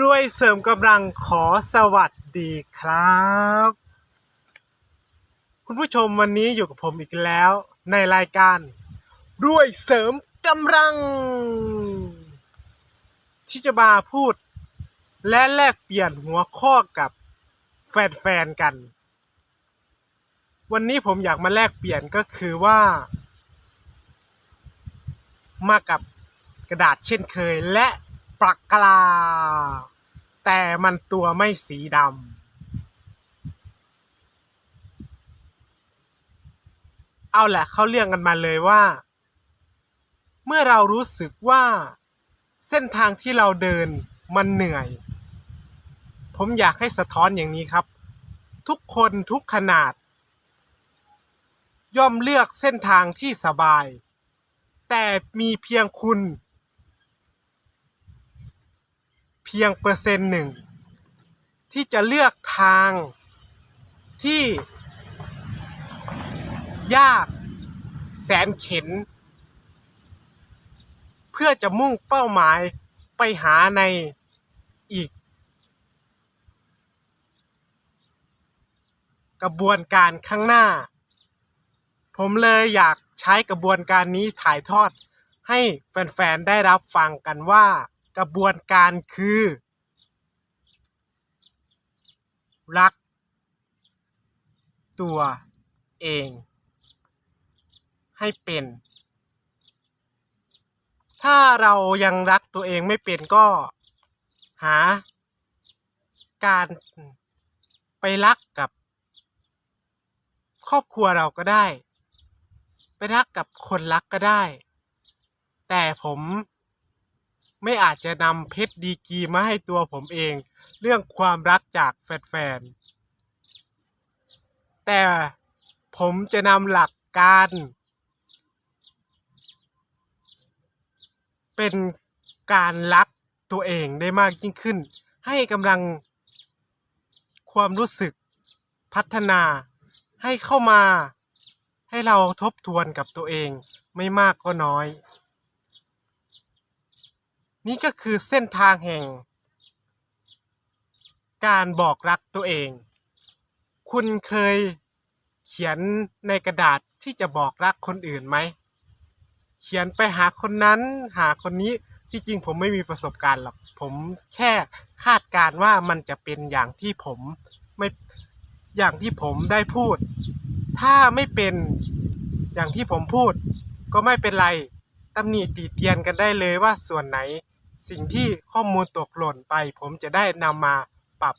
รวยเสริมกำลังขอสวัสดีครับ คุณผู้ชมวันนี้อยู่กับผมอีกแล้ว ในรายการ รวยเสริมกำลัง ที่จะมาพูด และแลกเปลี่ยนหัวข้อกับแฟนๆกัน วันนี้ผมอยากมาแลกเปลี่ยนก็คือว่า มากับกระดาษเช่นเคยและ ปลากกาแต่มันตัวไม่สีดำ เอาแหละเขาเรียกกันมาเลยว่า เมื่อเรารู้สึกว่า เส้นทางที่เราเดินมันเหนื่อย ผมอยากให้สะท้อนอย่างนี้ครับ ทุกคนทุกขนาด ย่อมเลือกเส้นทางที่สบาย แต่มีเพียงคุณ เพียงเปอร์เซ็นต์หนึ่ง ที่จะเลือกทางที่ ยากแสนเข็น เพื่อจะมุ่งเป้าหมายไปหาในอีก กระบวนการข้างหน้า ผมเลยอยากใช้กระบวนการนี้ถ่ายทอดให้แฟน ๆ ได้รับฟังกันว่า กระบวนการคือรักตัวเอง ให้เป็น ถ้าเรายังรักตัวเองไม่เป็นก็หาการไปรักกับ ครอบครัวเราก็ได้ ไปรักกับคนรักก็ได้ แต่ผม ไม่อาจจะนำเพชรดีกีมาให้ตัวผมเอง เรื่องความรักจากแฟนๆ แต่ผมจะนำหลักการ เป็นการรักตัวเองได้มากยิ่งขึ้น ให้กำลังความรู้สึกพัฒนาให้เข้ามา ให้เราทบทวนกับตัวเองไม่มากก็น้อย นี่ก็คือเส้นทางแห่ง การบอกรักตัวเอง คุณเคยเขียนในกระดาษที่จะบอกรักคนอื่นไหม เขียนไปหาคนนั้นหาคนนี้ที่จริงผมไม่มีประสบการณ์หรอก ผมแค่คาดการณ์ว่ามันจะเป็นอย่างที่ผมไม่อย่างที่ผมได้พูด ถ้าไม่เป็นอย่างที่ผมพูด ก็ไม่เป็นไรตำหนิติเตียนกันได้เลยว่าส่วนไหน สิ่งที่ข้อมูลตกหล่นไป ผมจะได้นำมาปรับ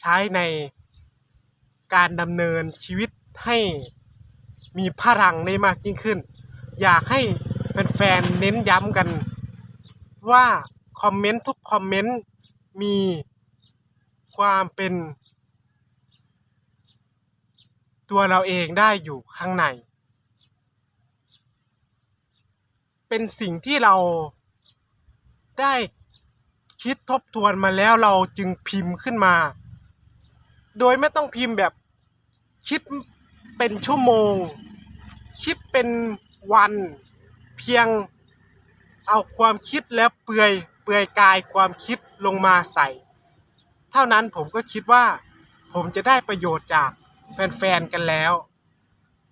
ใช้ในการดำเนินชีวิตให้มีพลังได้มากยิ่งขึ้น อยากให้แฟนๆเน้นย้ำกันว่าคอมเมนต์ทุกคอมเมนต์มีความเป็น ตัวเราเองได้อยู่ข้างใน เป็นสิ่งที่เรา ได้คิดทบทวนมาแล้วเราจึงพิมพ์ขึ้นมา โดยไม่ต้องพิมพ์แบบคิดเป็นชั่วโมง คิดเป็นวัน เพียงเอาความคิดและเปลือยเปลือยกายความคิดลงมาใส่ เท่านั้นผมก็คิดว่า ผมจะได้ประโยชน์จากแฟนๆกันแล้ว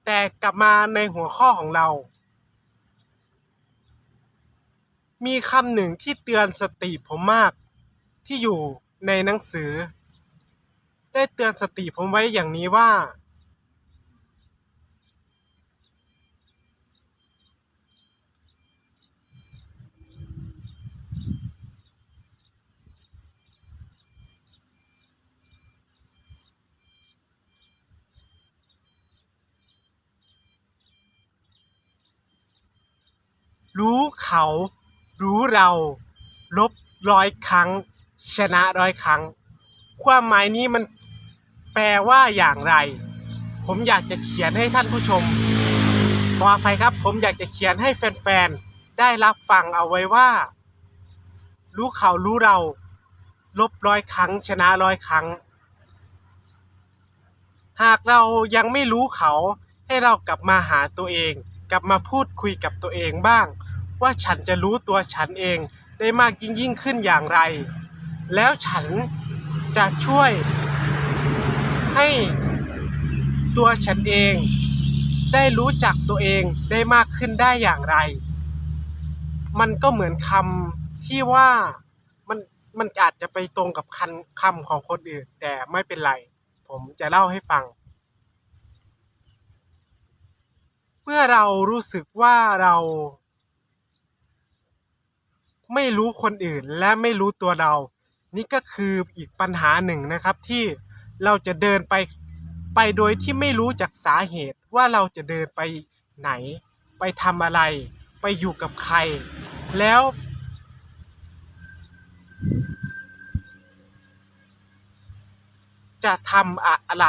แต่กลับมาในหัวข้อของเรา มีคำหนึ่งที่เตือนสติผมมากที่อยู่ในหนังสือ ได้เตือนสติผมไว้อย่างนี้ว่า รู้เขา รู้เราลบร้อยครั้ง ชนะร้อยครั้ง ความหมายนี้มันแปลว่าอย่างไร ผมอยากจะเขียนให้ท่านผู้ชมขออภัยครับ ผมอยากจะเขียนให้แฟนๆ ได้รับฟังเอาไว้ว่า รู้เขารู้เรา ลบร้อยครั้ง ชนะร้อยครั้ง หากเรายังไม่รู้เขาให้เรากลับมาหาตัวเอง กลับมาพูดคุยกับตัวเองบ้าง ว่าฉันจะรู้ตัวฉันเองได้มากยิ่งยิ่งขึ้นอย่างไร แล้วฉันจะช่วยให้ตัวฉันเอง ได้รู้จักตัวเองได้มากขึ้นได้อย่างไร มันก็เหมือนคำที่ว่ามันมันอาจจะไปตรงกับคันคำของคนอื่น แต่ไม่เป็นไร ผมจะเล่าให้ฟัง เมื่อเรารู้สึกว่าเรา ไม่รู้คนอื่นและไม่รู้ตัวเรา นี่ก็คืออีกปัญหาหนึ่งนะครับที่เราจะเดินไปไปโดยที่ไม่รู้จากสาเหตุว่าเราจะเดินไปไหน ไปทำอะไร ไปอยู่กับใคร แล้ว จะทำอะไร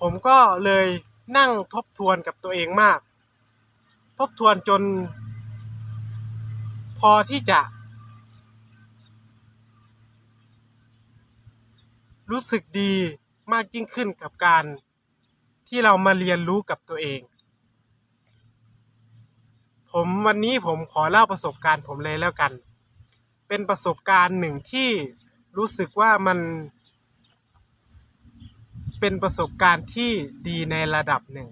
ผมก็เลยนั่งทบทวนกับตัวเองมาก ทบทวนจน พอที่จะ รู้สึกดีมากยิ่งขึ้นกับการที่เรามาเรียนรู้กับตัวเอง ผมวันนี้ผมขอเล่าประสบการณ์ผมเลยแล้วกัน เป็นประสบการณ์หนึ่งที่รู้สึกว่ามัน เป็นประสบการณ์ที่ดีในระดับหนึ่ง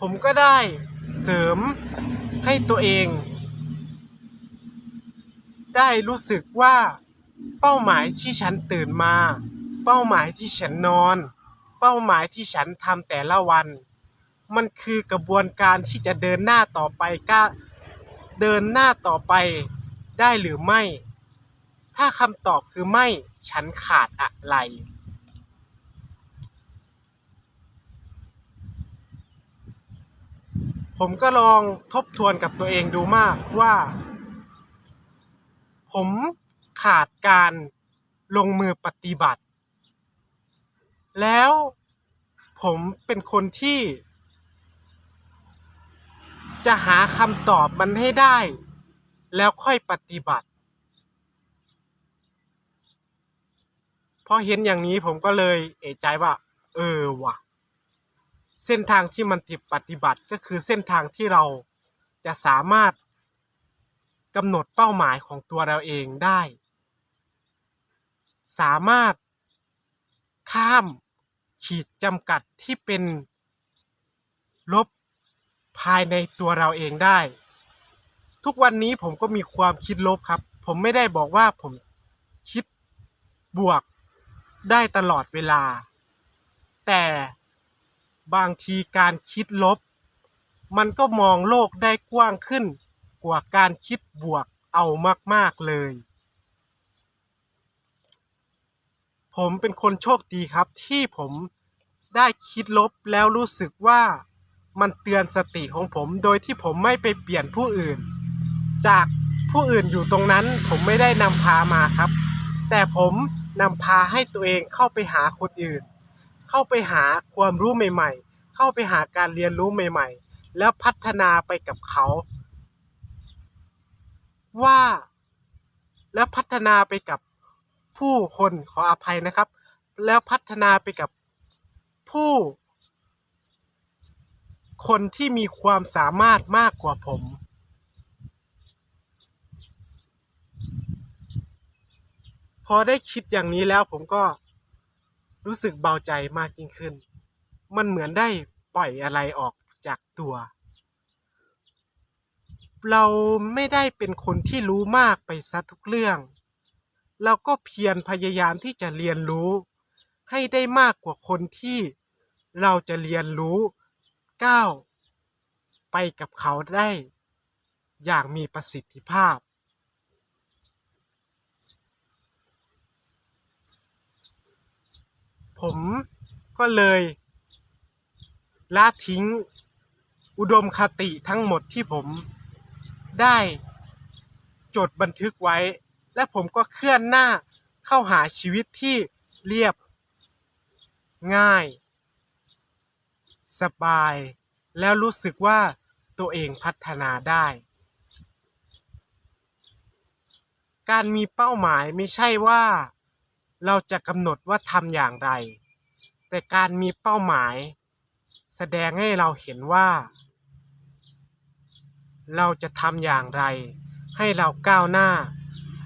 ผมก็ได้เสริมให้ตัวเอง ได้รู้สึกว่าเป้าหมายที่ฉันตื่นมา เป้าหมายที่ฉันนอน เป้าหมายที่ฉันทำแต่ละวัน มันคือกระบวนการที่จะเดินหน้าต่อไปก้าเดินหน้าต่อไปได้หรือไม่ ถ้าคำตอบคือไม่ ฉันขาดอะไร ผมก็ลองทบทวนกับตัวเองดูมากว่า ผมขาดการลงมือปฏิบัติ แล้วผมเป็นคนที่ จะหาคำตอบมันให้ได้ แล้วค่อยปฏิบัติ พอเห็นอย่างนี้ผมก็เลยเอะใจว่า เออว่ะ ส้นทางที่มันติดปฏิบัติก็คือเส้นทางที่เราจะสามารถกำหนดเป้าหมายของตัวเราเองได้ สามารถข้ามขีดจำกัดที่เป็นลบภายในตัวเราเองได้ ทุกวันนี้ผมก็มีความคิดลบครับ ผมไม่ได้บอกว่าผมคิดบวกได้ตลอดเวลา แต่ บางทีการคิดลบ มันก็มองโลกได้กว้างขึ้น กว่าการคิดบวกเอามาก ๆ เลย ผมเป็นคนโชคดีครับที่ผมได้คิดลบแล้วรู้สึกว่ามันเตือนสติของผมโดยที่ผมไม่ไปเปลี่ยนผู้อื่น จากผู้อื่นอยู่ตรงนั้นผมไม่ได้นำพามาครับ แต่ผมนำพาให้ตัวเองเข้าไปหาคนอื่น เข้าไปหาความรู้ใหม่ ๆ เข้าไปหาการเรียนรู้ใหม่ ๆ แล้วพัฒนาไปกับเขา ว่าแล้วพัฒนาไปกับผู้คนขออภัยนะครับ แล้วพัฒนาไปกับผู้ คนที่มีความสามารถมากกว่าผม พอได้คิดอย่างนี้แล้วผมก็ รู้สึกเบาใจมากยิ่งขึ้น มันเหมือนได้ปล่อยอะไรออกจากตัว เราไม่ได้เป็นคนที่รู้มากไปซะทุกเรื่อง เราก็เพียรพยายามที่จะเรียนรู้ ให้ได้มากกว่าคนที่เราจะเรียนรู้ก้าวไปกับเขาได้ อย่างมีประสิทธิภาพ ผมก็เลยละทิ้งอุดมคติทั้งหมดที่ผมได้จดบันทึกไว้ และผมก็เคลื่อนหน้าเข้าหาชีวิตที่เรียบ ง่าย สบาย แล้วรู้สึกว่าตัวเองพัฒนาได้ การมีเป้าหมายไม่ใช่ว่า เราจะกำหนดว่าทำอย่างไร แต่การมีเป้าหมาย แสดงให้เราเห็นว่า เราจะทำอย่างไร ให้เราก้าวหน้า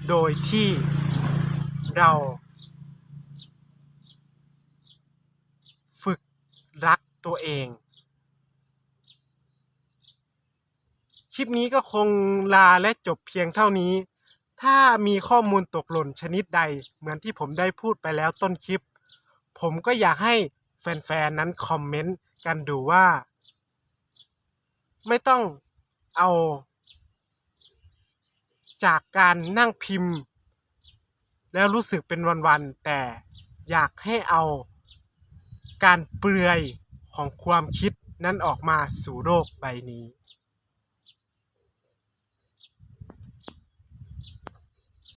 โดยที่เราฝึกรักตัวเอง คลิปนี้ก็คงลาและจบเพียงเท่านี้ ถ้ามีข้อมูลตกหล่นชนิดใดเหมือนที่ผมได้พูดไปแล้วต้นคลิป ผมก็อยากให้แฟนๆนั้นคอมเมนต์กันดูว่า ไม่ต้องเอา จากการนั่งพิมพ์ แล้วรู้สึกเป็นวันๆแต่อยากให้เอาการเปลือยของความคิดนั้นออกมาสู่โลกใบนี้